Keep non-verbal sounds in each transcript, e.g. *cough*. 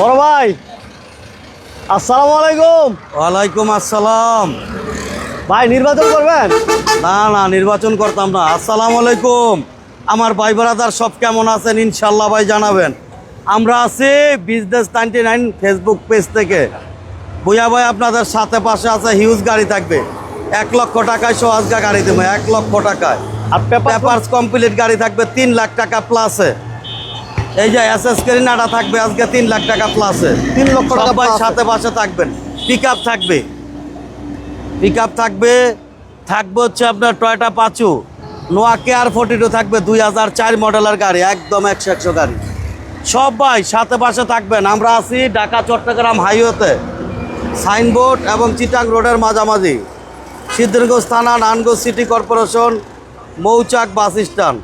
বড় ভাই আসসালামু আলাইকুম। ওয়ালাইকুম আসসালাম। ভাই নির্বাচন করবেন? না না নির্বাচন করতাম না। আসসালামু আলাইকুম। আমার ভাই ব্রাদার সব কেমন আছেন ইনশাল্লাহ ভাই জানাবেন। আমরা আছি business ninety nine Facebook page থেকে। বুয়া ভাই আপনাদের সাথে পাশে আছে হিউজ গাড়ি থাকবে। এক লক্ষ টাকায় সো আজকে গাড়ি দেবো এক লক্ষ টাকায়। আর পেপার কমপ্লিট গাড়ি থাকবে তিন লাখ টাকা প্লাসে এই যে এস এস কেরিনাটা থাকবে আজকে তিন লাখ টাকা প্লাসে তিন লক্ষ টাকা সবাই এ। সাথে পাশে থাকবেন। পিক আপ থাকবে। পিক আপ থাকবে। থাকবে হচ্ছে আপনার টয়টা পাঁচু নোয়া কেয়ার ফোর্টি টু থাকবে দুই হাজার চার মডেলের গাড়ি একদম একশো একশো গাড়ি। সবাই সাথে পাশে থাকবেন। আমরা আছি ঢাকা চট্টগ্রাম হাইওয়েতে সাইনবোর্ড এবং চিটাং রোডের মাঝামাঝি। সিদ্ধিরগঞ্জ থানা Narayanganj city corporation Mouchak bus stand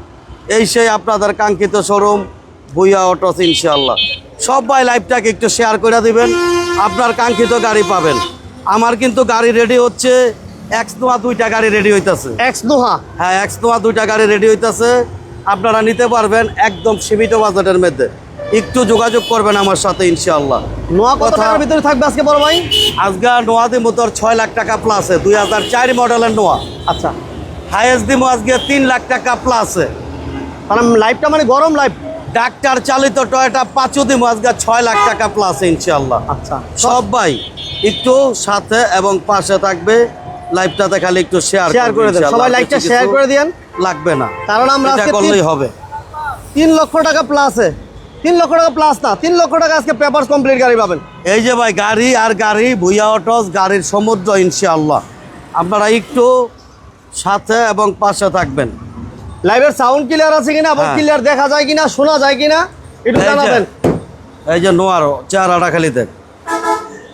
এই সেই আপনাদের কাঙ্ক্ষিত শোরুম ভুইয়া অটোস ইনশাল্লাহ সবাই লাইভটাকে একটু শেয়ার করে দিবেন আপনার কাঙ্ক্ষিত গাড়ি পাবেন। আমার কিন্তু গাড়ি রেডি হচ্ছে এক্স নোয়া দুইটা গাড়ি রেডি হইতেছে। এক্স নোহা হ্যাঁ এক্স নোয়া দুইটা গাড়ি রেডি হইতেছে। আপনারা নিতে পারবেন একদম সীমিত বাজেটের মধ্যে। একটু যোগাযোগ করবেন আমার সাথে ইনশাল্লাহ নোয়া কত টাকার ভিতরে থাকবে আজকে বড় ভাই? আজকে নোয়া দিব তোর ছয় লাখ টাকা প্লাসে দুই হাজার চার মডেলের নোয়া। আচ্ছা। হাইয়েস্ট দিব আজকে তিন লাখ টাকা প্লাসে মানে লাইফটা মানে গরম লাইফ ডাক্তার চালিত টয়টা পাঁচু দিব আজকে ছয় লাখ টাকা প্লাস ইনশাল্লাহ আচ্ছা। সবাই একটু সাথে এবং পাশে থাকবে। লাইভটাতে খালি একটু শেয়ার শেয়ার করে দেন। সবাই লাইকটা শেয়ার করে দিয়েন। লাগবে না। কারণ আমরা এটা আজকে করলেই হবে। তিন লক্ষ টাকা প্লাসে তিন লক্ষ টাকা প্লাস না তিন লক্ষ টাকা আজকে পেপার কমপ্লিট গাড়ি পাবেন। এই যে ভাই গাড়ি আর গাড়ি ভুইয়া অটোস গাড়ির সমুদ্র ইনশাআল্লাহ। আপনারা একটু সাথে এবং পাশে থাকবেন। লাইভের সাউন্ড ক্লিয়ার আছে কিনা? এবং হ্যাঁ। ক্লিয়ার দেখা যায় কিনা শোনা যায় কিনা? একটু জানাবেন। এই যে নোয়ার চেহারাটা খালি দেখ।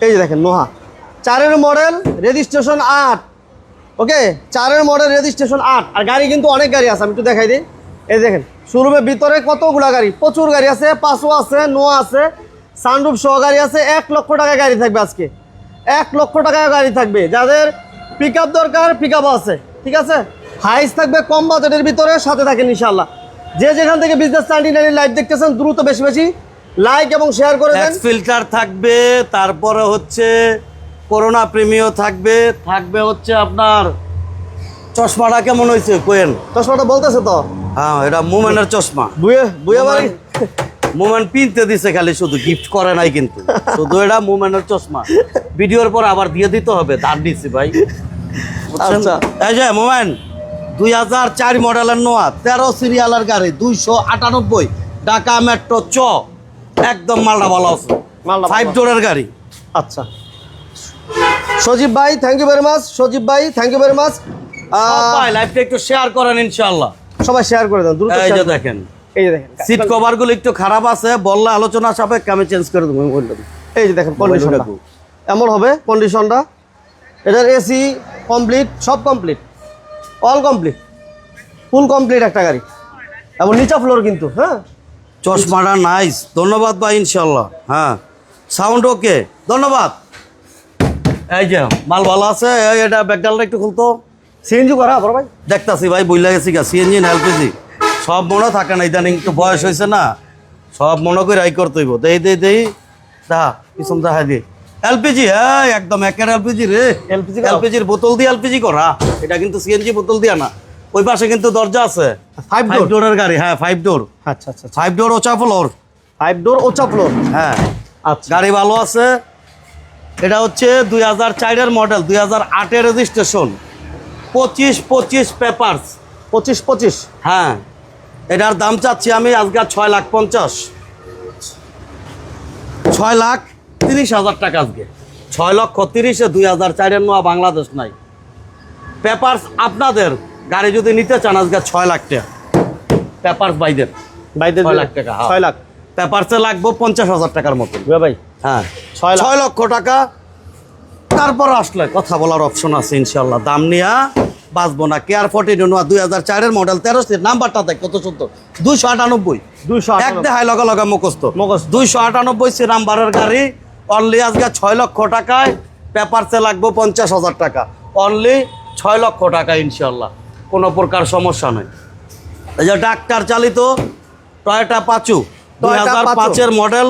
এই যে দেখেন নোহা। চারের মডেল রেজিস্ট্রেশন আট। ওকে চারের মডেল রেজিস্ট্রেশন আট। আর গাড়ি কিন্তু অনেক গাড়ি আছে আমি একটু দেখাই দিই। এই দেখেন শোরুমের ভিতরে কতগুলা গাড়ি? প্রচুর গাড়ি আছে পাঁচও আছে নোয়া আছে সানরুফ সহ গাড়ি আছে এক লক্ষ টাকা গাড়ি থাকবে আজকে। এক লক্ষ টাকা গাড়ি থাকবে। যাদের পিক আপ দরকার পিক আছে। ঠিক আছে? হাইস থাকবে কম বাজেটের ভিতরে সাথে থাকেন ইনশাল্লাহ যে যেখান থেকে বিজনেস নাইনটি নাইন লাইভ দেখতেছেন দ্রুত বেশি বেশি লাইক এবং শেয়ার করে দেন। ফিল্টার থাকবে তারপরে হচ্ছে করোনা প্রিমিও থাকবে থাকবে হচ্ছে আপনার চশমাটা কেমন হয়েছে কোয়েন? চশমাটা বলতেছে তো? হ্যাঁ এটা মুমেন্টের চশমা। বুয়ে বুয়ে বাড়ি। মুমেন্ট পিনতে দিছে খালি শুধু গিফট করে নাই কিন্তু। শুধু এটা মুমেন্টের চশমা। *laughs* ভিডিওর পর আবার দিয়ে দিতে হবে তার দিছি ভাই? আচ্ছা। এই যে মোমেন্ট দুই হাজার চার মডেলের নোয়া তেরো সিরিয়ালের গাড়ি দুইশো আটানব্বই ঢাকা মেট্রো চ। একদম মালটা ভালো আছে। মালটা ফাইভ। ডোরের গাড়ি। আচ্ছা। সজীব ভাই thank you very much Sajib ভাই থ্যাংক ইউ ভেরি মাচ ভাই লাইভটা একটু শেয়ার করেন ইনশাল্লাহ সবাই শেয়ার করে দেন দ্রুত এই যে দেখেন। এই যে দেখেন। সিট কভারগুলো একটু খারাপ আছে বললে আলোচনা সাপেক্ষে আমি চেঞ্জ করে দেবো বললাম এই যে দেখেন কন্ডিশনটা। এমন হবে কন্ডিশনটা এটার এসি কমপ্লিট সব complete all complete full complete একটা গাড়ি। এবং নিচা ফ্লোর কিন্তু হ্যাঁ? চশমাটা নাইস ধন্যবাদ ভাই ইনশাল্লাহ হ্যাঁ। সাউন্ড ওকে ধন্যবাদ। এই যে মাল ভালো আছে? এটা ব্যাকডালটা একটু খুলতো। সিএনজি করা বড় ভাই? দেখতাছি ভাই বইলা গেছি গা সিএনজি না এলপিজি সব মনে থাকে না ইদানিং একটু বয়স হয়েছে না। সব মনে করে আই করতে হইব। দেই দেই দেই। দা পিছন দেখা দি। এলপিজি হ্যাঁ একদম একের এলপিজি রে। করা? এলপিজির বোতল দিয়ে এলপিজি করা এটা কিন্তু সিএনজি বোতল দিয়া না। ওই পাশে কিন্তু দরজা আছে। ফাইভ ফাইভ ডোর ডোরের গাড়ি হ্যাঁ ফাইভ ডোর আচ্ছা আচ্ছা ফাইভ ডোর ওচা ফ্লোর ফাইভ ডোর ওচা ফ্লোর হ্যাঁ। আচ্ছা। গাড়ি ভালো আছে। এটা হচ্ছে দুই হাজার চারের মডেল দুই হাজার আটের রেজিস্ট্রেশন পঁচিশ পঁচিশ পেপারস পঁচিশ পঁচিশ? হ্যাঁ। এটার দাম চাচ্ছি আমি আজকে ছয় লাখ পঞ্চাশ। ছয় লাখ তিরিশ হাজার টাকা আজকে। ছয় লক্ষ তিরিশে দুই হাজার চারের নোয়া বাংলাদেশ নাই। পেপারস আপনাদের গাড়ি যদি নিতে চান আজকে ছয় লাখ টাকা। পেপারস বাইদের বাইদের ছয় লাখ টাকা। ছয় লাখ। পেপারসে লাগবো পঞ্চাশ হাজার টাকার মতো। ভাই। হ্যাঁ। ছয় ছয় লক্ষ টাকা। তারপর আসলে কথা বলার অপশন আছে ইনশাল্লাহ দাম নিয়া বাঁচবো না। কেয়ার ফোর্টি নোয়া দুই হাজার চারের মডেল তেরো সিট নাম্বারটা দেখ কত চোদ্দ দুইশো আটানব্বই। দুইশো এক দেখায় লগা লগা মুখস্থ। মুখস্থ। দুইশো আটানব্বই সি নাম্বারের গাড়ি। অনলি আজকে ছয় লক্ষ টাকায় পেপারসে লাগবো পঞ্চাশ হাজার টাকা। অনলি ছয় লক্ষ টাকা ইনশাল্লাহ কোনো প্রকার সমস্যা নয় এই যে ডাক্তার চালিত টয়টা পাচু দুই হাজার পাঁচু। পাঁচের মডেল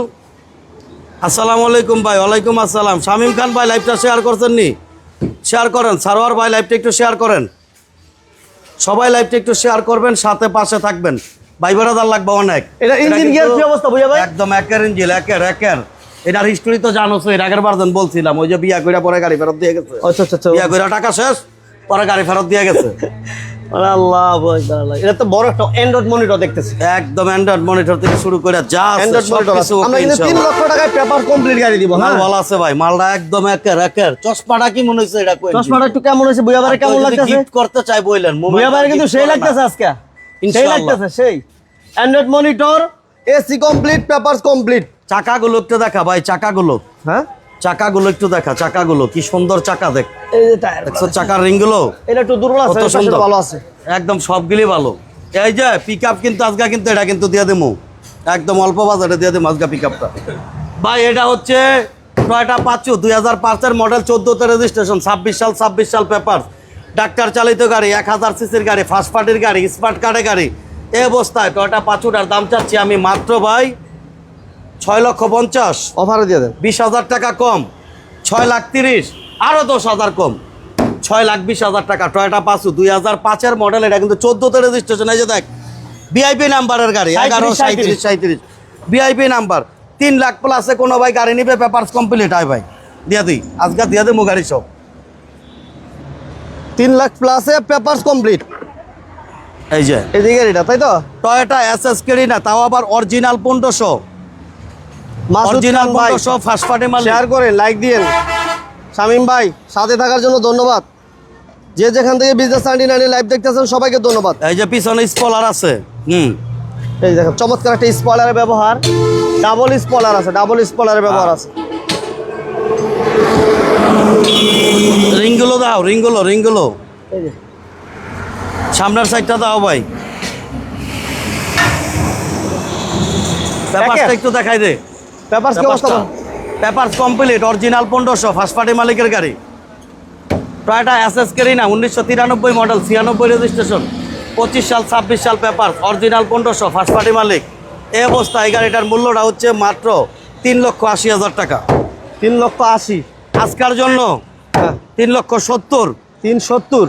আসসালামু আলাইকুম ভাই ওয়ালাইকুম আসসালাম। শামিম খান ভাই লাইভটা শেয়ার করছেন নি? শেয়ার করেন। সারোয়ার ভাই লাইভটা একটু শেয়ার করেন। সবাই লাইভটা একটু শেয়ার করবেন সাথে পাশে থাকবেন। ভাই বেড়াদার লাগবে অনেক। এটা ইঞ্জিন গিয়ার কি অবস্থা বুঝা ভাই? একদম একের ইঞ্জিন একের একের। এটার হিস্টোরি তো জানো এর আগের বার বলছিলাম ওই যে বিয়া কইরা পরে গাড়ি ফেরত দিয়ে গেছে। আচ্ছা আচ্ছা আচ্ছা। বিয়া কইরা টাকা শেষ পরে গাড়ি ফেরত দিয়ে গেছে। *laughs* আরে আল্লাহ এটা তো বড় একটা অ্যান্ড্রয়েড মনিটর দেখতেছি। একদম অ্যান্ড্রয়েড মনিটর থেকে শুরু করে যা অ্যান্ড্রয়েড মনিটর আমরা কিন্তু তিন লক্ষ টাকায় পেপার কমপ্লিট গাড়ি দিব মাল ভালো আছে ভাই মালটা একদম একের একের। চশমাটা কি মনে এটা কই চশমাটা একটু কেমন হয়েছে বুঝা কেমন লাগতেছে? গিফট করতে চাই কিন্তু সেই লাগতেছে আজকে। সেই লাগতেছে সেই। Android monitor AC complete papers complete চাকাগুলো একটু দেখা ভাই চাকাগুলো হ্যাঁ? চাকাগুলো একটু দেখা চাকাগুলো কি সুন্দর চাকা দেখ। এই যে টায়ার দেখছ চাকার রিংগুলো? এটা একটু দুর্বল আছে কত সুন্দর। ভালো আছে। একদম সবগুলি ভালো। এই যে পিক আপ কিন্তু আজকে কিন্তু এটা কিন্তু দিয়ে দেবো একদম অল্প বাজারে দিয়ে দেবো আজকে পিক আপটা ভাই এটা হচ্ছে টয়টা পাঁচু দুই হাজার পাঁচের মডেল চোদ্দোতে রেজিস্ট্রেশন ছাব্বিশ সাল ছাব্বিশ সাল পেপার ডাক্তার চালিত গাড়ি এক হাজার সিসির গাড়ি ফার্স্ট পার্টির গাড়ি স্মার্ট কার্ডের গাড়ি। এই অবস্থায় টয়টা পাঁচুটার দাম চাচ্ছি আমি মাত্র ভাই ছয় লক্ষ পঞ্চাশ। অফারে দিয়ে দেন। বিশ হাজার টাকা কম ছয় লাখ তিরিশ আরও দশ হাজার কম। ছয় লাখ বিশ হাজার টাকা টয়টা পাঁচু দুই হাজার পাঁচের মডেল এটা কিন্তু চোদ্দোতে রেজিস্ট্রেশন এই যে দেখ বিআইপি নাম্বারের গাড়ি এগারো সাঁত্রিশ সাঁত্রিশ বিআইপি নাম্বার তিন লাখ প্লাসে কোনো ভাই গাড়ি নিবে পেপারস কমপ্লিট হয় ভাই দিয়া দিই আজকে দিয়া দেবো গাড়ি সব। তিন লাখ প্লাসে পেপারস কমপ্লিট এই যে। এই গাড়িটা তাই তো? টয়টা এস এস কেড়ি না তাও আবার অরিজিনাল পনেরোশো। অরিজিনাল ভাই পনেরোশো ফার্স্ট পার্টি মাল শেয়ার করেন লাইক দিয়েন শামিম ভাই সাথে থাকার জন্য ধন্যবাদ। যে যেখান থেকে বিজনেস নাইনটি নাইনে লাইভ দেখতেছেন সবাইকে ধন্যবাদ। এই যে পিছনে স্পলার আছে হুম। এই দেখেন চমৎকার একটা স্পলারের ব্যবহার। ডাবল স্পলার আছে ডাবল স্পলারের ব্যবহার আছে। রিংগুলো দাও রিংগুলো রিংগুলো। সামনের সাইডটা দাও ভাই। পেপারসটা একটু দেখাই দে। পেপারস কি অবস্থা পেপারস কমপ্লিট অরিজিনাল পনেরোশো ফার্স্ট পার্টি মালিকের গাড়ি। টয়টা এসএস কেরি না উনিশশো তিরানব্বই মডেল ছিয়ানব্বই রেজিস্ট্রেশন পঁচিশ সাল ছাব্বিশ সাল পেপার অরিজিনাল পনেরোশো ফার্স্ট পার্টি মালিক। এই অবস্থা এই গাড়িটার মূল্যটা হচ্ছে মাত্র তিন লক্ষ আশি হাজার টাকা। তিন লক্ষ আশি। আজকার জন্য হ্যাঁ। তিন লক্ষ সত্তর। তিন সত্তর।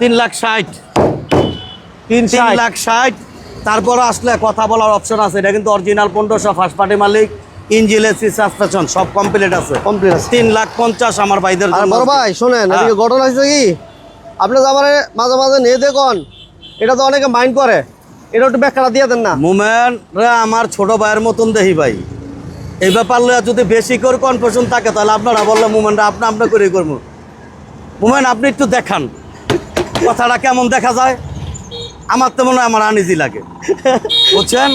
তিন লাখ ষাট। তিন লাখ ষাট। তারপরে আসলে কথা বলার অপশন আছে এটা কিন্তু অরিজিনাল পনেরোশো ফার্স্ট পার্টি মালিক। ইঞ্জিন এসি সাসপেনশন সব কমপ্লিট আছে। কমপ্লিট আছে। তিন লাখ পঞ্চাশ আমার ভাইদের আর বড় ভাই শোনেন হ্যাঁ। এদিকে ঘটনা হয়েছে কি? আপনি আমার মাঝে মাঝে নিয়ে দেখুন এটা তো অনেকে মাইন্ড করে। এটা একটু ব্যাখ্যাটা দিয়ে দেন না। আমার ছোট ভাইয়ের মতন দেখি ভাই। এই ব্যাপার যদি বেশি করে কনফিউশন থাকে তাহলে আপনারা বললে মুমেনটা আপনি আপনি করে করব। মুমেন আপনি একটু দেখান কথাটা কেমন দেখা যায়? আমার তো মনে হয় আমার আনিজি লাগে। বুঝছেন?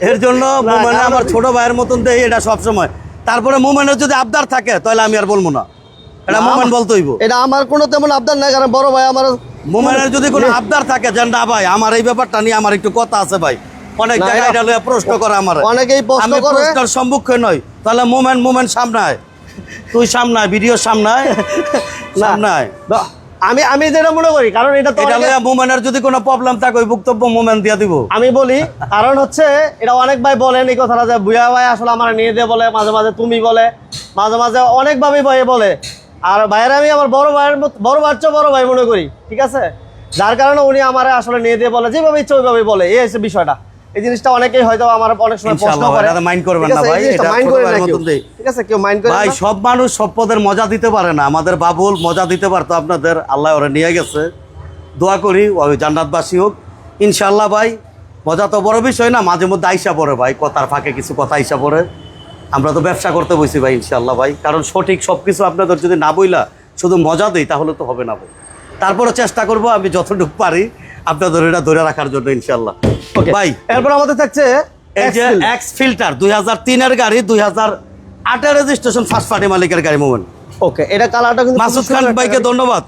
এর জন্য মুমেনে আমার ছোট ভাইয়ের মতন দেখি এটা সবসময়। তারপরে মুমেনের যদি আবদার থাকে তাহলে আমি আর বলব না। এটা মুমেন বলতে হইব। এটা আমার কোনো তেমন আবদার নাই কারণ বড় ভাই আমার মোমেনের যদি কোনো আবদার থাকে যে না ভাই আমার এই ব্যাপারটা নিয়ে আমার একটু কথা আছে ভাই। অনেক জায়গায় এটা- লইয়া প্রশ্ন করে আমার। অনেকেই প্রশ্ন আমি করে। প্রশ্নের সম্মুখীন নই তাহলে মোমেন মোমেন সামনায় তুই সামনায় ভিডিও সামনায়। সামনায় আমি আমি যেটা মনে করি কারণ এটা তো মোমেনের যদি কোনো প্রবলেম থাকে ওই বক্তব্য মোমেন দিয়ে দিব। আমি বলি কারণ হচ্ছে এটা অনেক ভাই বলেন এই কথাটা যে বুয়া ভাই আসলে আমার নিয়ে দিয়ে বলে মাঝে মাঝে তুমি বলে মাঝে মাঝে অনেকভাবে ভাই বলে। আর ভাইয়ের আমি আমার বড় ভাইয়ের বড় বাচ্চা বড় ভাই মনে করি ঠিক আছে? যার কারণে উনি আমার আসলে নিয়ে দিয়ে বলে যেভাবে ইচ্ছে ওইভাবে বলে এই হচ্ছে বিষয়টা। এই জিনিসটা অনেকেই হয়তো আমার অনেক সময় প্রশ্ন করে। এটা mind করবেন না ভাই, এটা করেন ভাইয়ের না। ঠিক আছে কেউ মাইন্ড করে ভাই সব মানুষ সব পদের মজা দিতে পারে না। আমাদের বাবুল মজা দিতে পারতো আপনাদের আল্লাহ ওরা নিয়ে গেছে। দোয়া করি ওই জান্নাতবাসী হোক। ইনশাল্লাহ ভাই মজা তো বড় বিষয় না মাঝে মধ্যে আইসা পড়ে ভাই কথার ফাঁকে কিছু কথা আইসা পড়ে। আমরা তো ব্যবসা করতে বসি ভাই ইনশাল্লাহ ভাই। কারণ সঠিক সব কিছু আপনাদের যদি না বইলা শুধু মজা দিই তাহলে তো হবে না ভাই। তারপরে চেষ্টা করব আমি যতটুকু পারি। আপনাদের এটা ধরে রাখার জন্য ইনশাল্লাহ ওকে ভাই এরপর আমাদের থাকছে এই যে এক্স ফিল্টার দুই হাজার তিনের গাড়ি দুই হাজার আটের রেজিস্ট্রেশন ফার্স্ট পার্টি মালিকের গাড়ি মোমেন। ওকে এটা কালারটা কিন্তু খুব মাসুদ খান ভাইকে ধন্যবাদ।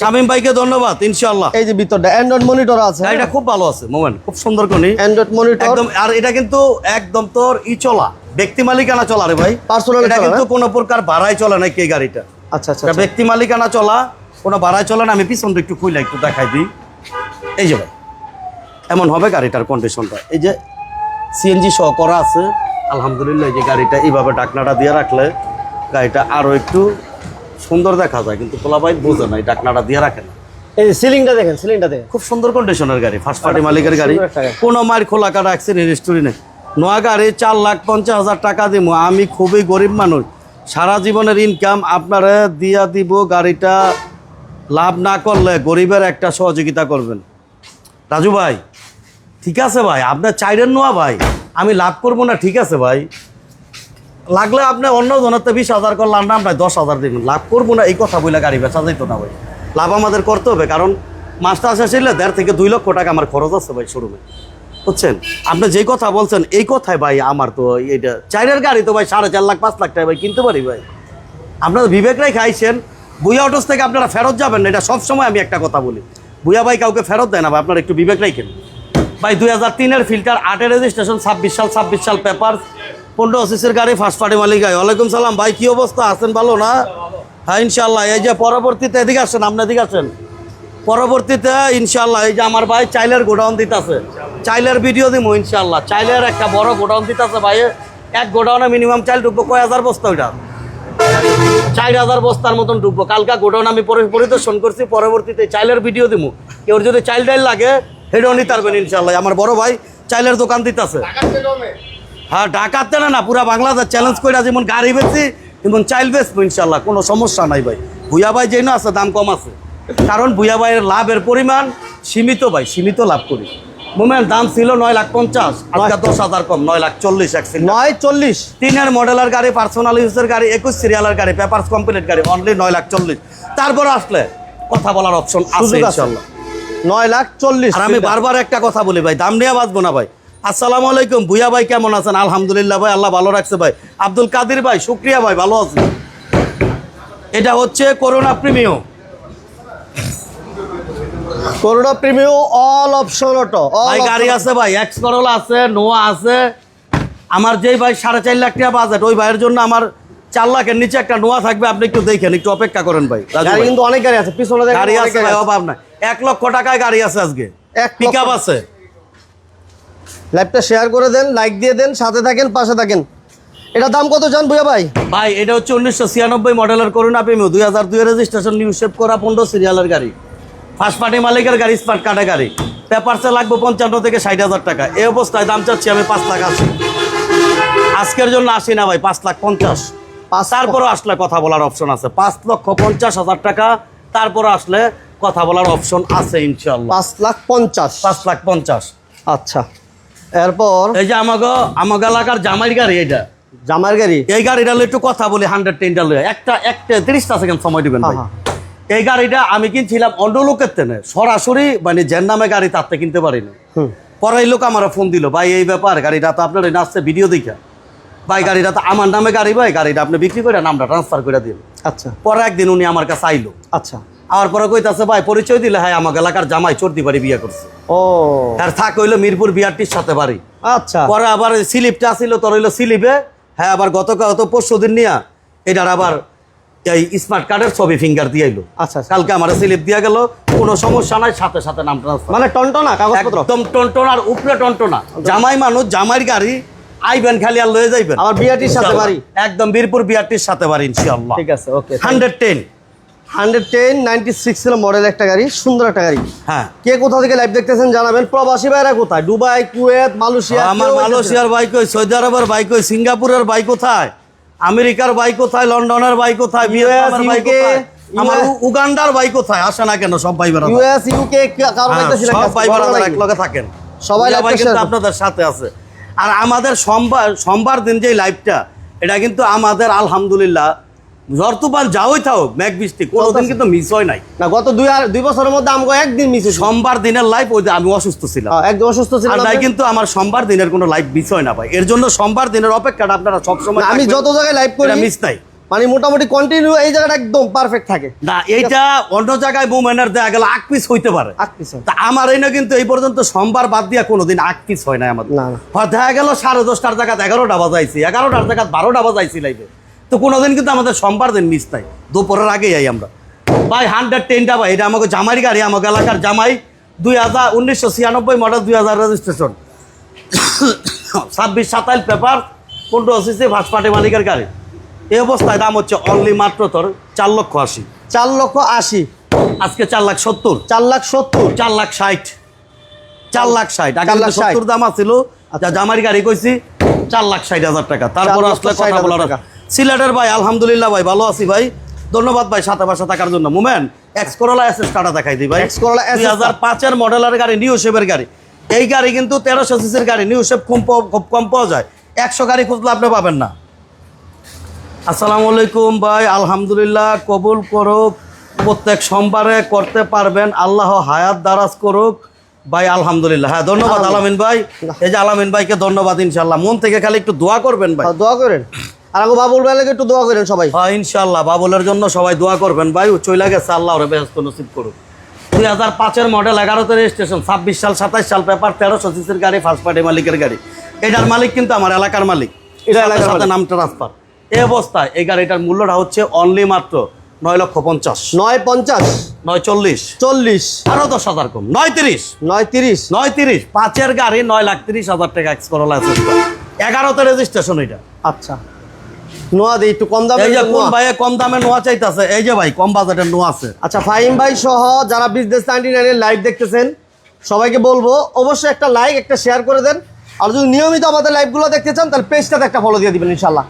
শামীম ভাইকে ধন্যবাদ ইনশাল্লাহ এই যে ভিতরটা অ্যান্ড্রয়েড মনিটর আছে গাড়িটা খুব ভালো আছে মোমেন খুব সুন্দর করি অ্যান্ড্রয়েড মনিটর একদম আর এটা কিন্তু একদম তোর ই চলা ব্যক্তি মালিকানা চলা রে ভাই। Personal এটা কিন্তু হ্যাঁ? কোনো প্রকার ভাড়ায় চলে না কে গাড়িটা। আচ্ছা আচ্ছা এটা ব্যক্তি মালিকানা চলা কোনো ভাড়ায় চলে না আমি পিছনটা একটু খুইলা একটু দেখাই দিই। এই যে ভাই এমন হবে গাড়িটার কন্ডিশনটা এই যে সিএনজি সহ করা আছে আলহামদুলিল্লাহ এই যে গাড়িটা এইভাবে ডাকনাটা দিয়ে রাখলে গাড়িটা আরও একটু সুন্দর দেখা যায় কিন্তু পোলাবাই বোঝে না এই ডাকনাটা দিয়ে রাখে না। এই সিলিংটা দেখেন সিলিংটা দেখেন। খুব সুন্দর কন্ডিশনের গাড়ি ফার্স্ট পার্টি মালিকের গাড়ি। কোনো মায়ের খোলা কাটা অ্যাক্সিডেন্ট হিস্টোরি নেই। নোয়া গাড়ি চার লাখ পঞ্চাশ হাজার টাকা দিব আমি খুবই গরিব মানুষ। সারা জীবনের ইনকাম আপনারা দিয়া দিব গাড়িটা লাভ না করলে গরিবের একটা সহযোগিতা করবেন। রাজু ভাই, ঠিক আছে ভাই আপনার চাইরেন নোয়া ভাই, আমি লাভ করব না, ঠিক আছে ভাই। লাগলে আপনি অন্য জনের তো বিশ হাজার করলাম না, আপনার দশ হাজার দিবেন। লাভ করব না, এই কথা বলে গাড়ি বেচা যাইতো না ভাই। লাভ আমাদের করতে হবে, কারণ মাসটা আসা ছিল দেড় থেকে দুই লক্ষ টাকা আমার খরচ আছে ভাই শোরুমে। বুঝছেন? আপনি যেই কথা বলছেন, এই কথায় ভাই আমার তো এইটা চাইরের গাড়ি তো ভাই সাড়ে চার লাখ, পাঁচ লাখ টাকা ভাই কিনতে পারি ভাই। আপনার বিবেক রেখে আইসেন বুয়া অটোস থেকে আপনারা ফেরত যাবেন না, এটা সবসময় আমি একটা কথা বলি। বুয়া ভাই কাউকে ফেরত দেয় না, ভাই, আপনারা একটু বিবেক রাখেন। ভাই, দুই হাজার তিনের ফিল্টার আটের রেজিস্ট্রেশন ছাব্বিশ সাল ছাব্বিশ সাল পেপার পনেরো অফিসের গাড়ি ফার্স্ট পার্টি মালিক গাড়ি ওয়ালাইকুম সালাম, ভাই, কি অবস্থা? আছেন ভালো না? হ্যাঁ ইনশাল্লাহ এই যে পরবর্তীতে এদিকে আসেন আপনার এদিকে আসেন। পরবর্তীতে ইনশাল্লাহ এই যে আমার ভাই চাইলের গোডাউন দিতেছে। চাইলের ভিডিও দিব ইনশাল্লাহ চাইলের একটা বড় গোডাউন দিতেছে ভাই, এক গোডাউনে মিনিমাম চাইল ঢুকবো, কয় হাজার বস্তা ওইটা? চার হাজার বস্তার মতন ঢুকবো। কালকা গোডাউন আমি পরি- পরিদর্শন করছি, পরবর্তীতে চাইলের ভিডিও দিব কেউ যদি চাইল ডাইল লাগে, হেডও নিতে পারবেন ইনশাল্লাহ আমার বড় ভাই চাইলের দোকান দিতেছে। হ্যাঁ ঢাকাতে না না, পুরা বাংলাদেশ চ্যালেঞ্জ করে যেমন গাড়ি বেচছি তেমন চাইল বেচবো ইনশাল্লাহ কোনো সমস্যা নাই ভাই। ভুয়া ভাই যেন আছে, দাম কম আছে। কারণ ভুয়া ভাইয়ের লাভের পরিমাণ সীমিত ভাই, সীমিত লাভ করি। মোমেন্ট দাম ছিল নয় লাখ পঞ্চাশ আজকে দশ হাজার কম নয় লাখ চল্লিশ অ্যাক্সিডেন্ট নয় চল্লিশ। তিনের মডেলের গাড়ি পার্সোনাল ইউজের গাড়ি একুশ সিরিয়ালের গাড়ি পেপারস কমপ্লিট গাড়ি অনলি নয় লাখ চল্লিশ। তারপরে আসলে কথা বলার অপশন আছে ইনশাল্লাহ নয় লাখ চল্লিশ আর আমি বারবার একটা কথা বলি ভাই দাম নিয়ে বাঁচবো না ভাই। আসসালামু আলাইকুম ভুইয়া ভাই কেমন আছেন? আলহামদুলিল্লাহ ভাই আল্লাহ ভালো রাখছে ভাই। আব্দুল কাদির ভাই শুক্রিয়া ভাই ভালো আছেন? এটা হচ্ছে Corona premium Corona Premio all option auto ভাই গাড়ি আছে ভাই এক্স করোলা আছে নোয়া আছে। আমার যেই ভাই সাড়ে চার লাখ টাকা বাজেট ওই ভাইয়ের জন্য আমার চার লাখের নিচে একটা নোয়া থাকবে আপনি একটু দেখেন একটু অপেক্ষা করেন ভাই। গাড়ি। কিন্তু অনেক গাড়ি আছে পিছনে গাড়ি আছে ভাই অভাব নাই। এক লক্ষ টাকায় গাড়ি আছে আজকে। এক পিক লক্ষ- আছে। লাইভটা শেয়ার করে দেন লাইক দিয়ে দেন সাথে থাকেন পাশে থাকেন। এটা দাম কত জান ভুয়া ভাই? ভাই এটা হচ্ছে উনিশশো ছিয়ানব্বই মডেলের করুণা প্রেমিও দুই হাজার দুই রেজিস্ট্রেশন নিউ শেপ করা পনেরো সিরিয়ালের গাড়ি। ফার্স্ট পার্টি মালিকের গাড়ি স্মার্ট কার্ডের গাড়ি। পেপারসে লাগবে পঞ্চান্ন থেকে ষাট হাজার টাকা। এই অবস্থায় দাম চাচ্ছি আমি পাঁচ লাখ আশি। আজকের জন্য আসি না ভাই পাঁচ লাখ পঞ্চাশ। পাঁচ তারপরে আসলে কথা বলার অপশন আছে। পাঁচ লক্ষ পঞ্চাশ হাজার টাকা তারপরে আসলে কথা বলার অপশন আছে ইনশাল্লাহ পাঁচ লাখ পঞ্চাশ। পাঁচ লাখ পঞ্চাশ। আচ্ছা। এরপর? এই যে আমাকে আমাকে এলাকার জামাইর গাড়ি এটা জামার গাড়ি? এই গাড়িটা একটু কথা বলি হান্ড্রেড টেনটা একটা একটা তিরিশটা সেকেন্ড সময় দিবেন ভাই। এই গাড়িটা আমি কিনছিলাম অন্য লোকের তেনে সরাসরি মানে যার নামে গাড়ি তাতে কিনতে পারিনি। পরে এই লোক আমার ফোন দিল ভাই এই ব্যাপার গাড়িটা তো আপনার এই নাচতে ভিডিও দেখা। ভাই গাড়িটা তো আমার নামে গাড়ি ভাই গাড়িটা আপনি বিক্রি করে নামটা ট্রান্সফার করে দিন আচ্ছা। পরে একদিন উনি আমার কাছে আইলো। আচ্ছা। আর পরে কইতাছে ভাই পরিচয় দিলে হ্যাঁ আমাকে এলাকার জামাই চর্দি বাড়ি বিয়ে করছে। ও। আর থাক হইল মিরপুর বিআরটির সাথে বাড়ি। আচ্ছা। পরে আবার স্লিপটা আসিল তোর হইল স্লিপে। হ্যাঁ আবার গতকাল গত পরশু দিন নিয়ে এটার আবার এই স্মার্ট কার্ডের ছবি ফিঙ্গার দিয়ে আইলো। আচ্ছা আচ্ছা। কালকে আমার স্লিপ দিয়া গেল কোনো সমস্যা নাই সাথে সাথে নাম ট্রান্সফার মানে টনটনা কাগজপত্র? একদম টনটন আর উপরে টনটনা। জামাই মানুষ জামাইর গাড়ি আইবেন খালি আর লয়ে যাইবেন। আমার বিআরটির সাথে বাড়ি? একদম বীরপুর বিআরটির সাথে বাড়ি ইনশাআল্লাহ ঠিক আছে okay hundred ten. Hundred ten ninety six model একটা গাড়ি সুন্দর একটা গাড়ি। হ্যাঁ। কে কোথা থেকে লাইভ দেখতেছেন জানাবেন। প্রবাসী ভাইরা কোথায়? দুবাই কুয়েত মালয়েশিয়া আমার মালয়েশিয়ার বাইক কই সৌদি আরবের বাইক কই সিঙ্গাপুরের বাইক কোথায়? আমেরিকার বাই কোথায়? লন্ডনের বাই কোথায়? ভিয়েতনামের কোথায়? আমার উগান্ডার বাই কোথায়? আসে না কেন সব ভাই বেড়া ইউএস ইউকে সব ভাই বেড়াদার এক লগে থাকেন। সবাই সবাই কিন্তু আপনাদের সাথে আছে। আর আমাদের সোমবার সোমবার দিন যে লাইভটা এটা কিন্তু আমাদের আলহামদুলিল্লাহ ঝড় তুফান যাওই থাকুক মেঘ বৃষ্টি কোনোদিন কিন্তু মিস হয় নাই। না গত দুই আর দুই বছরের মধ্যে আমাকে একদিন মিস সোমবার দিনের লাইভ ওই আমি অসুস্থ ছিলাম। হ্যাঁ, একদম অসুস্থ ছিল আর নাই কিন্তু আমার সোমবার দিনের কোনো লাইভ মিস হয় না ভাই। এর জন্য সোমবার দিনের অপেক্ষাটা আপনারা সবসময় আমি যত জায়গায় লাইভ করি মিস নাই। মানে মোটামুটি কন্টিনিউ এই জায়গাটা একদম পারফেক্ট থাকে। না এইটা অন্য জায়গায় মুভমেন্টের দেয়া গেল আক পিস হইতে পারে। আগ পিছে। তা আমার এই না কিন্তু এই পর্যন্ত সোমবার বাদ দিয়া কোনোদিন আক পিস হয় না আমাদের। হয় দেখা গেল সাড়ে দশটার জায়গাত এগারোটা বাজাইছি এগারোটার জায়গাত বারোটা বাজাইছি লাইভে তো কোনোদিন কিন্তু আমাদের সোমবার দিন মিস নাই দুপুরের আগেই আই আমরা। ভাই হান্ড্রেড টেনটা ভাই এটা আমাকে জামাই গাড়ি আমাকে এলাকার জামাই দুই হাজার উনিশশো ছিয়ানব্বই মডেল দুই হাজার রেজিস্ট্রেশন ছাব্বিশ সাতাইশ পেপার পনেরো সিসি পার্টি মালিকের গাড়ি। এই অবস্থায় দাম হচ্ছে অনলি মাত্র তোর চার লক্ষ আশি। চার লক্ষ আশি। আজকে চার লাখ সত্তর। চার লাখ সত্তর। চার লাখ ষাট। চার লাখ ষাট। আগে চার লাখ সত্তর দাম আছিল। যা জামার গাড়ি কইছি চার লাখ ষাট হাজার টাকা। তারপর আসলে কথা বলার টাকা। সিলেটের ভাই আলহামদুলিল্লাহ ভাই ভালো আছি ভাই। ধন্যবাদ ভাই সাথে পাশে থাকার জন্য। মুমেন এক্স করোলা এস টাটা দেখাই দিই ভাই। Corolla SS দুই হাজার পাঁচের মডেলের গাড়ি নিউ শেপের গাড়ি। এই গাড়ি কিন্তু তেরোশো সিসির গাড়ি নিউ শেপ কম খুব কম পাওয়া যায়। একশো গাড়ি খুঁজলে আপনি পাবেন না। আসসালামু আলাইকুম ভাই আলহামদুলিল্লাহ কবুল করুক। প্রত্যেক সোমবারে করতে পারবেন আল্লাহ হায়াত দারাজ করুক। ভাই আলহামদুলিল্লাহ। হ্যাঁ ধন্যবাদ আলামিন ভাই। এই যে আলামিন ভাইকে ধন্যবাদ ইনশাল্লাহ মন থেকে খালি একটু দোয়া করবেন ভাই। দোয়া করেন। আর আগো বাবুল ভাই একটু দোয়া করেন সবাই। হ্যাঁ ইনশাল্লাহ বাবুলের জন্য সবাই দোয়া করবেন। ভাই ও চইলা গেছে আল্লাহ ওরে ব্যস্ত নসিব করুক। দুই হাজার পাঁচের মডেল এগারোতে রেজিস্ট্রেশন ছাব্বিশ সাল সাতাইশ সাল পেপার তেরোশো সিসির গাড়ি ফার্স্ট পার্টি মালিকের গাড়ি। এটার মালিক কিন্তু আমার এলাকার মালিক। এটা এলাকার সাথে নাম ট্রান্সফার এই অবস্থায় এই গাড়িটার মূল্যটা হচ্ছে অনলি মাত্র নয় লক্ষ পঞ্চাশ। নয় পঞ্চাশ। নয় চল্লিশ। চল্লিশ। আরও দশ হাজার কম। নয় তিরিশ। নয় তিরিশ। নয় তিরিশ। পাঁচের গাড়ি নয় লাখ তিরিশ হাজার টাকা এক্স করোলা এগারোতে রেজিস্ট্রেশন এটা। আচ্ছা। নোয়া দিই একটু কম দামে এই যে কোন নোয়া। কম দামে নোয়া চাইতেছে? এই যে ভাই কম বাজেটের নোয়া আছে। আচ্ছা ফাহিম ভাই সহ যারা বিজনেস নাইনটি নাইনের লাইভ দেখতেছেন সবাইকে বলব অবশ্যই একটা লাইক একটা শেয়ার করে দেন। আর যদি নিয়মিত আমাদের লাইভগুলো দেখতে চান তাহলে পেজটাতে একটা ফলো দিয়ে দিবেন ইনশাল্লাহ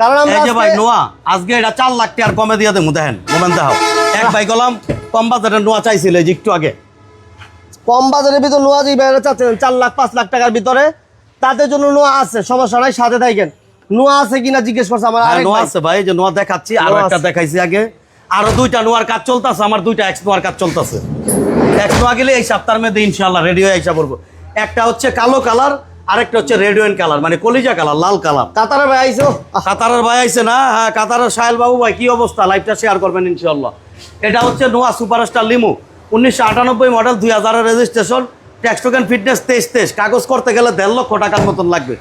কারণ আমরা এই যে ভাই নোয়া আজকে এটা চার লাখ টাকার কমে দিয়ে দেবো দেখেন মোমেন এক ভাই গলাম কম বাজেটের নোয়া চাইছিল এই যে একটু আগে। কম বাজারের ভিতর নোয়া যে বাইরে চাচ্ছেন চার লাখ পাঁচ লাখ টাকার ভিতরে তাদের জন্য নোয়া আছে সমস্যা নাই সাথে থাকেন। নোয়া আছে কিনা জিজ্ঞেস করছে আমার হ্যাঁ, নোয়া। আছে ভাই যে নোয়া দেখাচ্ছি আরও একটা। দেখাইছি আগে। আরও দুইটা নোয়ার কাজ চলতেছে আমার দুইটা এক্স নোয়ার কাজ চলতেছে। এক্স নোয়া গেলে এই সপ্তাহের মধ্যে ইনশাল্লাহ রেডিও আইসা পড়ব। একটা হচ্ছে কালো কালার আরেকটা হচ্ছে রেডিওয়েন কালার মানে কলিজা কালার লাল কালার। কাতারে ভাই আইসো কাতারের ভাই আইছে না? হ্যাঁ কাতারের সাহেল বাবু ভাই কি অবস্থা? লাইভটা শেয়ার করবেন ইনশাল্লাহ এটা হচ্ছে নোয়া সুপারস্টার লিমু। উনিশশো আটানব্বই মডেল দুই হাজারের রেজিস্ট্রেশন ট্যাক্স টোকেন ফিটনেস তেইশ তেইশ। কাগজ করতে গেলে দেড় লক্ষ টাকার মতন লাগবে।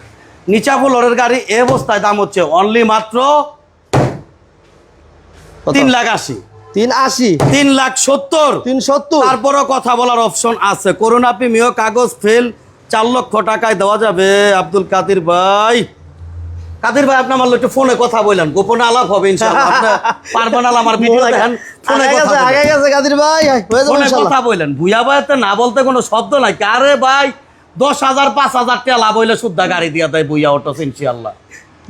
নিচা ফুলরের গাড়ি এ অবস্থায় দাম হচ্ছে অনলি মাত্র তিন লাখ আশি। তিন আশি? তিন লাখ সত্তর। তিন সত্তর? তারপরও কথা বলার অপশন আছে। করোনা প্রিমিয় কাগজ ফেল চার লক্ষ টাকায় দেওয়া যাবে। আব্দুল কাদির ভাই। কাদির ভাই আপনি আমার একটু ফোনে কথা বললেন গোপনে আলাপ হবে ইনশাআল্লাহ। আপনি পারবেন না আমার ভিডিও দেখেন ফোনে কথা গেছে বলেন। আগে গেছে কাদির ভাই। ফোনে ইনশাল্লাহ। কথা বললেন ভুয়া ভাইতে না বলতে কোনো শব্দ নাই। আরে ভাই? দশ হাজার পাঁচ হাজার টাকা লাভ হইলে শুদ্ধা গাড়ি দিয়া দেয় বুইয়া অটো ইনশাআল্লাহ।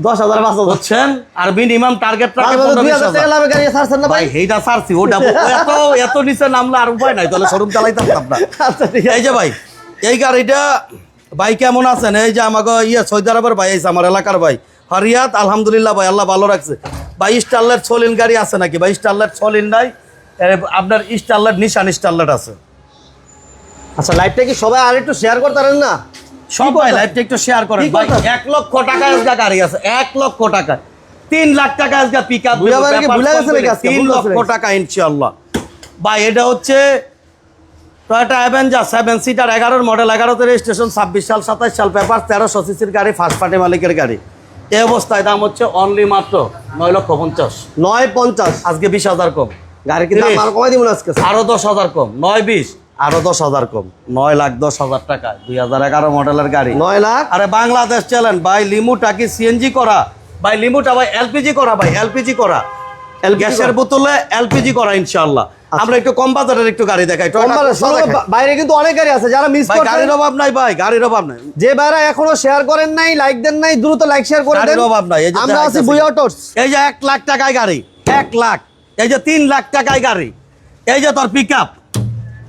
দশ হাজার পাঁচ হাজার। বুঝছেন? আর মিনিমাম টার্গেট এইটা ছাড়ছি ওটা এত এত নিচে নামলে আর উপায় নাই তাহলে শোরুম চালাইতাম না আচ্ছা এই যে ভাই এই গাড়িটা ভাই কেমন আছেন? এই যে আমাকে ইয়ে সৌদি আরবের ভাই আইছে আমার এলাকার ভাই। হরিয়াত আলহামদুলিল্লাহ ভাই আল্লাহ ভালো রাখছে। ভাই স্টারলেট সলিন গাড়ি আছে নাকি? ভাই স্টারলেট সলিন নাই আপনার স্টারলেট নিশান স্টারলেট আছে। আচ্ছা লাইভটা কি সবাই আর একটু শেয়ার করতে পারেন না? সবাই লাইভটা একটু শেয়ার করেন। ভাই? এক লক্ষ টাকা আজকে গাড়ি আছে এক লক্ষ টাকা তিন লাখ টাকা আজকে পিক আপ বুড়া কি? ভুলে গেছে নাকি আজকে? তিন লক্ষ টাকা ইনশাল্লাহ ভাই এটা হচ্ছে টয়টা অ্যাভেঞ্জার সেভেন সিটার এগারোর মডেল এগারোতে রেজিস্ট্রেশন ছাব্বিশ সাল সাতাশ সাল পেপার তেরোশো সিসির গাড়ি ফার্স্ট পার্টি মালিকের গাড়ি। এই অবস্থায় দাম হচ্ছে অনলি মাত্র নয় লক্ষ পঞ্চাশ। নয় পঞ্চাশ। আজকে বিশ হাজার কম। গাড়ি কিন্তু। আর কমাই দিব না আজকে। আরও দশ হাজার কম নয় বিশ। আরও দশ হাজার কম। নয় লাখ দশ হাজার টাকা দুই হাজার এগারো মডেলের গাড়ি। নয় লাখ? আরে বাংলাদেশ চ্যালেঞ্জ ভাই লিমুটা কি সিএনজি করা? ভাই লিমুটা ভাই এলপিজি করা ভাই এলপিজি করা। গ্যাসের বোতলে এলপিজি করা ইনশাআল্লাহ। আমরা একটু কম বাজারের একটু গাড়ি দেখাই বাইরে কিন্তু অনেক গাড়ি আছে যারা মিস করছেন গাড়ির অভাব নাই ভাই গাড়ির অভাব নাই। যে ভাইরা এখনও শেয়ার করেন নাই লাইক দেন নাই দ্রুত লাইক শেয়ার করে দেন। গাড়ির অভাব নাই এই যে আমরা আছি। বুয়া অটোস এই যে এক লাখ টাকায় গাড়ি এক লাখ এই যে তিন লাখ টাকায় গাড়ি এই যে তোর পিক আপ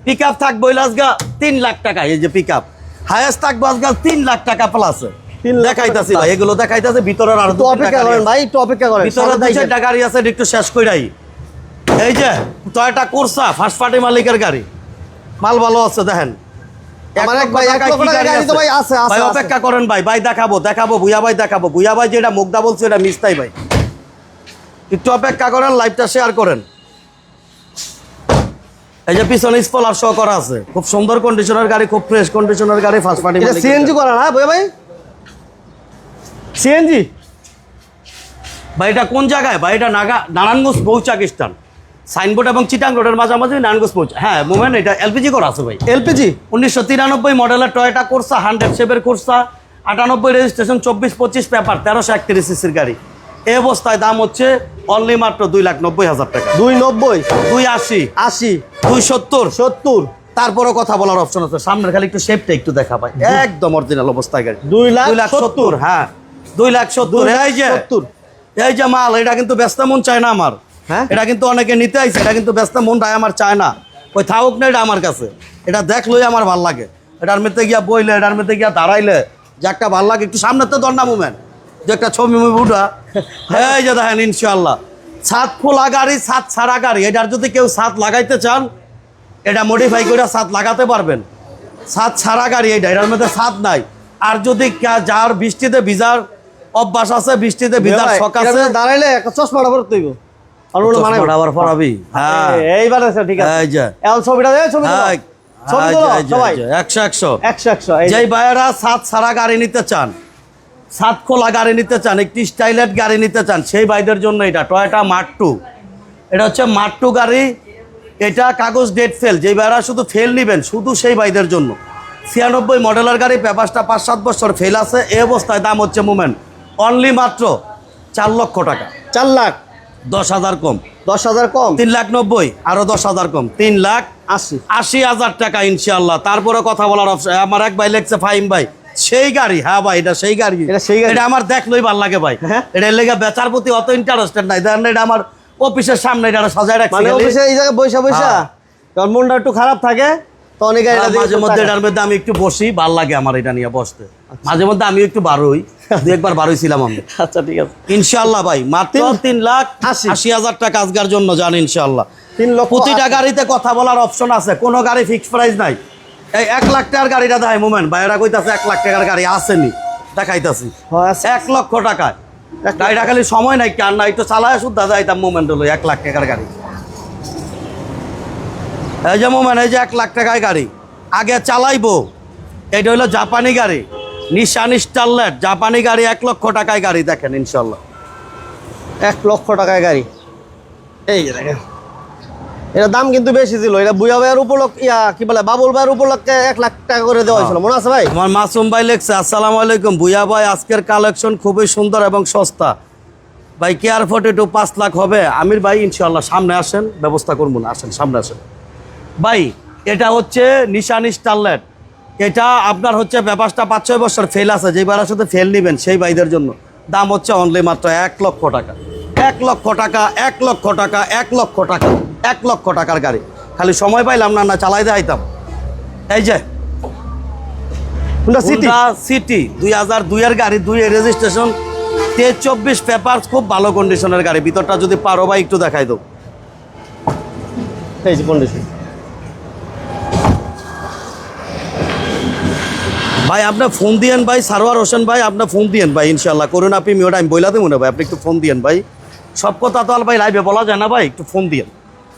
পিক আপ থাকব আজগা তিন লাখ টাকা এই যে পিক আপ হায়েস্ট থাকব আজগা তিন লাখ টাকা প্লাস তিন দেখাইতাছি ভাই এগুলো দেখাইতাছি ভিতরের আর অপেক্ষা করেন ভাই একটু অপেক্ষা করেন ভিতরে সামনে দুই দেখেন। চারটা গাড়ি আছে একটু শেষ কইরাই। এই যে টয়টা কোর্সা ফার্স্ট পার্টি মালিকের গাড়ি। মাল ভালো আছে দেখেন। অপেক্ষা করেন ভাই ভাই দেখাবো দেখাবো ভুয়া ভাই দেখাবো। ভুয়া ভাই যেটা মুগ্ধা বলছে এটা মিস্তাই ভাই। একটু অপেক্ষা করেন লাইভটা শেয়ার করেন। এই যে পিছনে স্পলার শো করা আছে। খুব সুন্দর কন্ডিশনের গাড়ি খুব ফ্রেশ কন্ডিশনের গাড়ি ফার্স্ট পার্টি এটা সিএনজি করা না বুয়া ভাই? সিএনজি ভাই এটা কোন জায়গায়? ভাই এটা নাগা নারায়ণগঞ্জ পৌঁচাকিস্তান সাইনবোর্ড এবং চিটাং রোডের মাঝামাঝি নারায়ণগঞ্জ পৌঁছা। হ্যাঁ মোমেন এটা এলপিজি করা আছে ভাই। এলপিজি উনিশশো তিরানব্বই মডেলের টয়টা কোর্সা হান্ড্রেড শেপের কোর্সা আটানব্বই রেজিস্ট্রেশন চব্বিশ পঁচিশ পেপার তেরোশো একত্রিশ সিসির গাড়ি। এই অবস্থায় দাম হচ্ছে অনলি মাত্র দুই লাখ নব্বই হাজার টাকা। দুই নব্বই? দুই আশি। আশি। দুই সত্তর। সত্তর। তারপরও কথা বলার অপশন আছে। সামনের খালি একটু শেপটা একটু দেখা পাই একদম অরিজিনাল অবস্থায় গাড়ি। দুই লাখ দুই লাখ সত্তর। হ্যাঁ। দুই লাখ সত্তর। এই যে সত্তর। এই যে মাল এটা কিন্তু ব্যস্ত মন চায় না আমার। হ্যাঁ? এটা কিন্তু অনেকে নিতে আইছে এটা কিন্তু ব্যস্ত মনটাই আমার চায় না। ওই থাকুক না এটা আমার কাছে। এটা দেখলেই আমার ভালো লাগে। এটার মধ্যে গিয়া বইলে এটার মধ্যে গিয়া দাঁড়াইলে যে একটা ভালো লাগে। একটু সামনে তো দণ্ডা মুভমেন্ট যে একটা ছবি মুভি উঠা। এই যে দেখেন ইনশাল্লাহ ছাদ খোলা গাড়ি ছাদ ছাড়া গাড়ি এটার যদি কেউ ছাদ লাগাইতে চান এটা মডিফাই করে ছাদ লাগাতে পারবেন। ছাদ ছাড়া গাড়ি এটা এটার মধ্যে ছাদ নাই। আর যদি যার বৃষ্টিতে ভিজার অভ্যাস আছে বৃষ্টিতে ভিজার শখ আছে দাঁড়াইলে একটা চশমাটা পরে তৈব মানে চশমাটা পরাবি হ্যাঁ। যে। যেই ভাইয়েরা ছাদ ছাড়া গাড়ি নিতে চান ছাদ খোলা গাড়ি নিতে চান একটি স্টাইলেট গাড়ি নিতে চান সেই ভাইদের জন্য এটা টয়টা মার্ট টু। এটা হচ্ছে মার্ট টু গাড়ি এটা কাগজ ডেট ফেল যেই ভাইয়েরা শুধু ফেল নেবেন শুধু সেই ভাইদের জন্য। ছিয়ানব্বই মডেলের গাড়ি পেপারসটা পাঁচ সাত বছর ফেল আছে এই অবস্থায় দাম হচ্ছে মুমেন্ট অনলি মাত্র চার লক্ষ টাকা। চার লাখ? দশ হাজার কম। দশ হাজার কম? তিন লাখ নব্বই আরও দশ হাজার কম। তিন লাখ আশি। আশি হাজার টাকা ইনশাল্লাহ তারপরে কথা বলার অপশন আমার এক ভাই লেগছে ফাইম ভাই সেই গাড়ি হ্যাঁ ভাই এটা সেই গাড়ি। এটা সেই গাড়ি? এটা আমার দেখলেই ভালো লাগে ভাই। হ্যাঁ। এটা লেগে বেচার প্রতি অত ইন্টারেস্টেড নাই। দেখেন এটা আমার অফিসের সামনে এটা সাজায় রাখছি মানে অফিসে এই জায়গায় বৈশা বৈশা হ্যাঁ। কারণ মনটা একটু খারাপ থাকে তো অনেক আর মাঝে মধ্যে এটার মধ্যে আমি একটু বসি ভালো লাগে আমার এটা নিয়ে বসতে। মাঝে মধ্যে আমি একটু বারোই দু একবার বারোই ছিলাম আমি। *laughs* আচ্ছা ঠিক আছে। ইনশাল্লাহ ভাই মাত্র তিন- লাখ আশি। হাজার টাকা আজকের জন্য জান ইনশাল্লাহ তিন লক্ষ প্রতিটা গাড়িতে কথা বলার অপশন আছে কোনো গাড়ি ফিক্সড প্রাইস নাই। এই এক লাখ টাকার গাড়িটা দেখায় মোমেন্ট বাইরা কইতাছে এক লাখ টাকার গাড়ি আসেনি। দেখাইতাছি। হ্যাঁ, এক লক্ষ টাকায়। গাড়িটা খালি সময় নাই কার নাই তো চালায় শুদ্ধ যাইতাম মোমেন্ট হলো এক লাখ টাকার গাড়ি। এই যে মোমেন্ট এই যে এক লাখ টাকায় গাড়ি। আগে চালাইবো। এটা হলো জাপানি গাড়ি। নিশান স্টারলেট জাপানি গাড়ি এক লক্ষ টাকায় গাড়ি দেখেন ইনশাল্লাহ এক লক্ষ টাকায় গাড়ি। এই যে দেখেন। এটা দাম কিন্তু বেশি ছিল। এটা বুয়া ভাইয়ের উপলক্ষ ইয়া, কি বলে, বাবুল ভাইয়ের উপলক্ষে এক লাখ টাকা করে দেওয়া হয়েছিল। মনে আছে ভাই? আমার মাসুম ভাই লেখছে, আসসালামু আলাইকুম। বুয়া ভাই, আজকের কালেকশন খুবই সুন্দর এবং সস্তা। ভাই, কেয়ার ফোর্টি টু পাঁচ লাখ হবে। আমির ভাই ইনশাল্লাহ সামনে আসেন। ব্যবস্থা করব না, আসেন, সামনে আসেন। ভাই, এটা হচ্ছে নিশানি স্টারলেট এটা আপনার হচ্ছে ব্যাপারটা পাঁচ ছয় বছর ফেল আছে। যেই বারের সাথে ফেল নেবেন, সেই ভাইদের জন্য। দাম হচ্ছে অনলি মাত্র এক লক্ষ টাকা। এক লক্ষ টাকা, এক লক্ষ টাকা, এক লক্ষ টাকা। এক লক্ষ টাকার গাড়ি। খালি সময় পাইলাম না না চালাই দেখাইতাম এই যে সিটি সিটি দুই হাজার দুইয়ের গাড়ি দুই রেজিস্ট্রেশন তেইশ চব্বিশ পেপার খুব ভালো কন্ডিশনের গাড়ি। ভিতরটা যদি পারো ভাই একটু দেখাই দাও। এই যে কন্ডিশন ভাই আপনার ফোন দিয়েন ভাই সারোয়ার হোসেন ভাই আপনার ফোন দিয়েন ভাই ইনশাল্লাহ করুন আপনি মিওটা আমি বইলা দেবো না ভাই আপনি একটু ফোন দিয়েন ভাই। সব কথা তো আর ভাই লাইভে বলা যায় না ভাই একটু ফোন দিয়েন।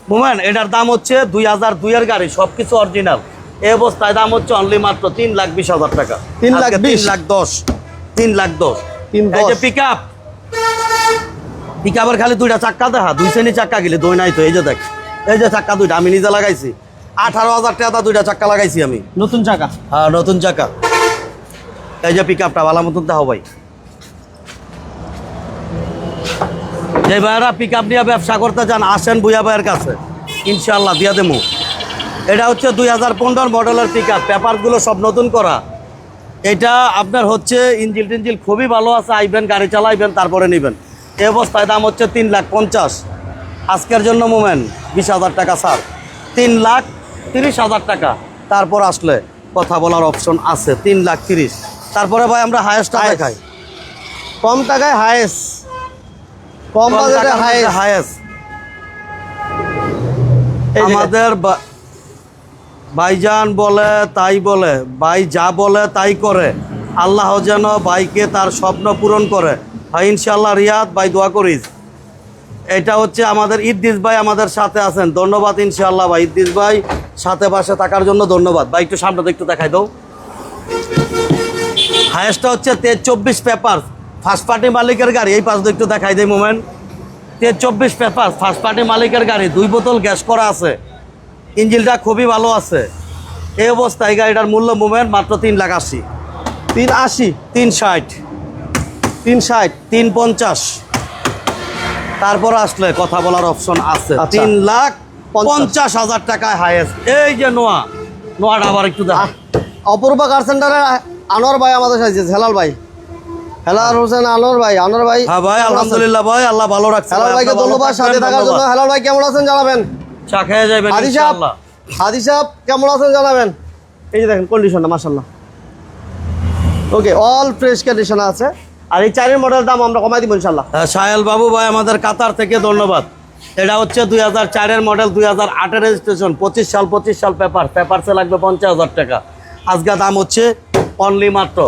বুঝলেন এটার দাম হচ্ছে দুই হাজার দুইয়ের গাড়ি সব কিছু অরিজিনাল এই অবস্থায় দাম হচ্ছে অনলি মাত্র তিন লাখ বিশ হাজার টাকা। তিন লাখ বিশ? তিন লাখ দশ। তিন লাখ দশ। তিন এই যে পিক আপ পিক আপের খালি দুইটা চাক্কা দেখা দুই শ্রেণি চাক্কা গেলে দই নাই তো এই যে দেখ। এই যে চাক্কা দুইটা আমি নিজে লাগাইছি। আঠারো হাজার টাকা দুইটা চাক্কা লাগাইছি আমি। নতুন চাকা? হ্যাঁ নতুন চাকা এই যে পিক আপটা ভালো মতন দেখাও ভাই। যে ভাইয়েরা পিক আপ নিয়ে ব্যবসা করতে চান আসেন বুয়া ভাইয়ের কাছে। ইনশাল্লাহ দিয়া দেবো। এটা হচ্ছে দুই হাজার পনেরো মডেলের পিক আপ পেপারগুলো সব নতুন করা। এটা আপনার হচ্ছে ইঞ্জিল টিঞ্জিল খুবই ভালো আছে। আইবেন গাড়ি চালাইবেন তারপরে নেবেন। এ অবস্থায় দাম হচ্ছে তিন লাখ পঞ্চাশ। আজকের জন্য মোমেন্ট বিশ হাজার টাকা স্যার তিন লাখ তিরিশ হাজার টাকা। তারপর আসলে কথা বলার অপশন আছে তিন লাখ তিরিশ। তারপরে ভাই আমরা হায়েস্ট Highest। খাই কম টাকায় হায়েস কম বাজেটে যে- আমাদের ভাইজান বলে তাই বলে ভাই যা বলে তাই করে। আল্লাহ যেন ভাইকে তার স্বপ্ন পূরণ করে। ভাই ইনশাল্লাহ রিয়াদ ভাই দোয়া করিস। এটা হচ্ছে আমাদের ইদ্দিস ভাই আমাদের সাথে আছেন। ধন্যবাদ ইনশাল্লাহ ভাই ইদ্দিস ভাই সাথে পাশে থাকার জন্য ধন্যবাদ। ভাই একটু সামনে একটু দেখাই দাও। হায়েস্টটা হচ্ছে তেজ চব্বিশ পেপার ফার্স্ট পার্টি মালিকের গাড়ি এই পাশ একটু দেখাই দেয় মোমেন্ট তে চব্বিশ পেপার ফার্স্ট পার্টি মালিকের গাড়ি দুই বোতল গ্যাস করা আছে। ইঞ্জিনটা খুবই ভালো আছে। এই অবস্থায় গাড়িটার মূল্য মুভমেন্ট মাত্র তিন লাখ আশি। তিন আশি তিন ষাট। তিন ষাট তিন পঞ্চাশ। তারপর আসলে কথা বলার অপশন আছে। আচ্ছা। তিন লাখ পঞ্চাশ। পঞ্চাশ হাজার টাকায় হাইয়েস্ট এই যে নোয়া নোয়াটা আবার একটু দেখা অপূর্বা কার সেন্টারে আনোয়ার ভাই আমাদের সাথে হেলাল ভাই। হেলাল হোসেন আনোয়ার ভাই আনোয়ার ভাই হ্যাঁ ভাই আলহামদুলিল্লাহ ভাই আল্লাহ ভালো রাখছে হেলাল ভাইকে ধন্যবাদ সাথে থাকার জন্য। হেলাল ভাই কেমন আছেন জানাবেন? চা খেয়ে যাবেন হাদি সাহেব হাদি সাহেব কেমন আছেন জানাবেন? এই যে দেখেন কন্ডিশনটা মাসাল্লাহ ওকে অল ফ্রেশ কন্ডিশন আছে। আর এই চারের মডেল দাম আমরা কমাই দিব হ্যাঁ, সাহেল বাবু ভাই আমাদের কাতার থেকে ধন্যবাদ। এটা হচ্ছে দুই হাজার চারের মডেল দুই হাজার আটের রেজিস্ট্রেশন পঁচিশ সাল পঁচিশ সাল পেপার পেপারসে লাগবে পঞ্চাশ হাজার টাকা। আজকে দাম হচ্ছে অনলি মাত্র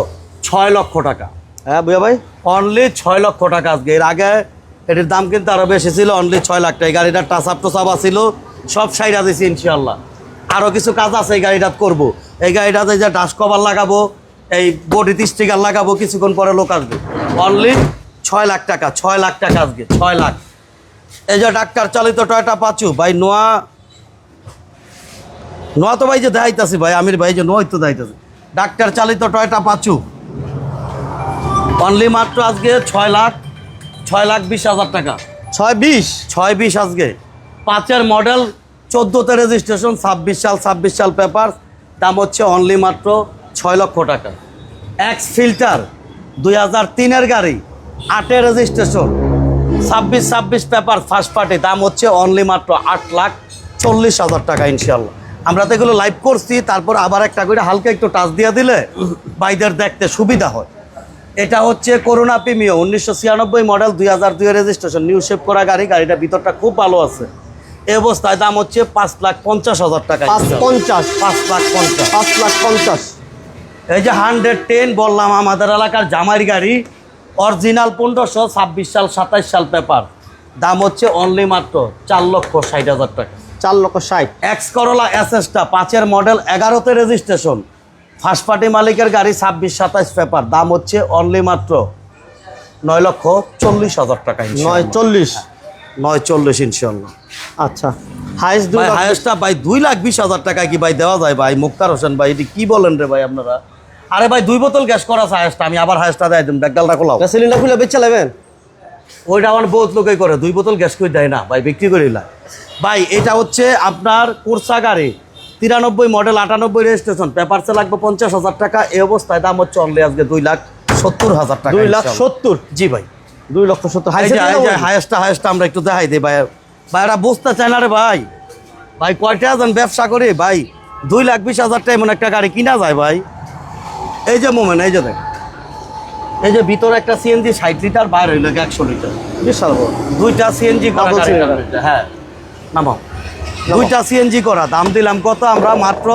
ছয় লক্ষ টাকা। হ্যাঁ বুয়া ভাই? অনলি ছয় লক্ষ টাকা আজকে। এর আগে এটির দাম কিন্তু আরও বেশি ছিল অনলি ছয় লাখ টাকা। এই গাড়িটার টাসাপ টোসাপ ছিল সব সাইড দিয়েছি ইনশাল্লাহ আরও কিছু কাজ আছে এই গাড়িটা করব। এই গাড়িটাতে যে ডাস্ট কভার লাগাবো, এই বডিতে স্টিকার লাগাবো, কিছুক্ষণ পরে লোক আসবে। অনলি ছয় লাখ টাকা, ছয় লাখ টাকা আজকে, ছয় লাখ। এই যে ডাক্তার চালিত টয়টা পাচু ভাই নোয়া নোয়া তো ভাই যে দেখাইতাছি ভাই, আমির ভাই যে নোয়াই তো দেখাইতাছি। ডাক্তার চালিত টয়টা পাচু অনলি মাত্র আজকে ছয় লাখ ছয় লাখ বিশ হাজার টাকা। ছয় বিশ? ছয় বিশ আজকে। পাঁচের মডেল চোদ্দোতে রেজিস্ট্রেশন ছাব্বিশ সাল ছাব্বিশ সাল পেপার দাম হচ্ছে অনলি মাত্র ছয় লক্ষ টাকা। এক্স ফিল্টার দুই হাজার তিনের গাড়ি আটের রেজিস্ট্রেশন ছাব্বিশ ছাব্বিশ পেপার ফার্স্ট পার্টি দাম হচ্ছে অনলি মাত্র আট লাখ চল্লিশ হাজার টাকা ইনশাল্লাহ আমরা তো এগুলো লাইভ করছি তারপর আবার একটা করে হালকা একটু টাচ দিয়ে দিলে বাইদের দেখতে সুবিধা হয়। এটা হচ্ছে করোনা প্রিমিও উনিশশো ছিয়ানব্বই মডেল দুই হাজার দুই রেজিস্ট্রেশন নিউ শেপ করা গাড়ি গাড়িটা ভিতরটা খুব ভালো আছে। এই অবস্থায় দাম হচ্ছে পাঁচ লাখ পঞ্চাশ হাজার টাকা পঞ্চাশ। পাঁচ লাখ পঞ্চাশ। পাঁচ লাখ পঞ্চাশ। এই যে হান্ড্রেড টেন বললাম আমাদের এলাকার জামাই গাড়ি অরিজিনাল পনেরোশো ছাব্বিশ সাল সাতাইশ সাল পেপার। দাম হচ্ছে অনলি মাত্র চার লক্ষ ষাট হাজার টাকা। চার লক্ষ ষাট। এক্স করোলা এসএসটা পাঁচের মডেল এগারোতে রেজিস্ট্রেশন ফার্স্ট পার্টি মালিকের গাড়ি ছাব্বিশ সাতাইশ পেপার। দাম হচ্ছে অনলি মাত্র নয় লক্ষ চল্লিশ হাজার টাকা নয় চল্লিশ? নয় চল্লিশ ইনশাল্লাহ আচ্ছা। হাইস্ট দুই ভাই হায়েস্টটা ভাই দুই লাখ বিশ হাজার টাকা কি ভাই দেওয়া যায় ভাই? মুক্তার হোসেন ভাই এটি কি বলেন রে ভাই আপনারা? আরে ভাই দুই বোতল গ্যাস করা আছে হায়েস্টটা আমি আবার হায়েস্টটা দেয় দিন ব্যাগডালটা খোলাও। সিলিন্ডার খুলে বেচে নেবেন? ওইটা আমার বহুত লোকে করে দুই বোতল গ্যাস করে দেয় না? ভাই বিক্রি করে ভাই এটা হচ্ছে আপনার কোর্সা গাড়ি। তিরানব্বই মডেল আটানব্বই রেজিস্ট্রেশন পেপারসে লাগবে পঞ্চাশ হাজার টাকা। এই অবস্থায় দাম হচ্ছে অনলি আজকে দুই লাখ সত্তর হাজার টাকা দুই লাখ সত্তর? জি ভাই। দুই লক্ষ সত্তর। হায়েস্টটা হায়েস্টটা আমরা একটু দেখাই দিই ভাই। ভাই এরা বুঝতে চায় না রে ভাই। ভাই কয়টা জন ব্যবসা করে? ভাই দুই লাখ বিশ হাজার টাকা এমন একটা গাড়ি কিনা যায় ভাই? এই যে মোমেন এই যে দেখ। এই যে ভিতরে একটা সিএনজি ষাট লিটার বাইরে হইল একশো লিটার বিশাল দুইটা সিএনজি হ্যাঁ। নামাও। দুইটা সিএনজি করা দাম দিলাম কত আমরা? মাত্র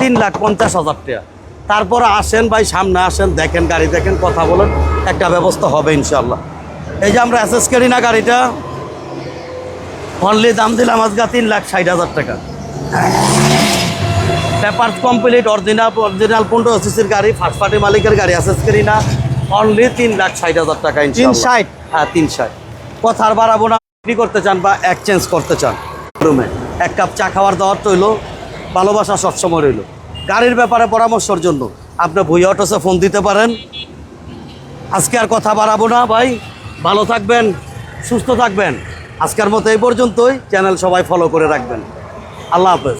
তিন লাখ পঞ্চাশ হাজার টাকা। তারপরে আসেন ভাই সামনে আসেন দেখেন গাড়ি দেখেন কথা বলেন একটা ব্যবস্থা হবে ইনশাল্লাহ এই যে আমরা অ্যাসেস করি না গাড়িটা অনলি দাম দিলাম আজকে তিন লাখ ষাট হাজার টাকা। পেপার কমপ্লিট অরিজিনাল অরিজিনাল পনেরো সিসির গাড়ি ফার্স্ট পার্টি মালিকের গাড়ি অ্যাসেস করি না অনলি তিন লাখ ষাট হাজার টাকা তিন ষাট? হ্যাঁ তিন ষাট। কথার বাড়াবো না বিক্রি করতে চান বা এক্সচেঞ্জ করতে চান। রুমে এক কাপ চা খাওয়ার দাওয়ার রইল, ভালোবাসা সবসময় রইল। গাড়ির ব্যাপারে পরামর্শর জন্য আপনি ভুইয়া অটোসে ফোন দিতে পারেন। আজকে আর কথা বাড়াবো না ভাই, ভালো থাকবেন, সুস্থ থাকবেন। আজকের মতো এই পর্যন্তই, চ্যানেল সবাই ফলো করে রাখবেন। আল্লাহ হাফেজ।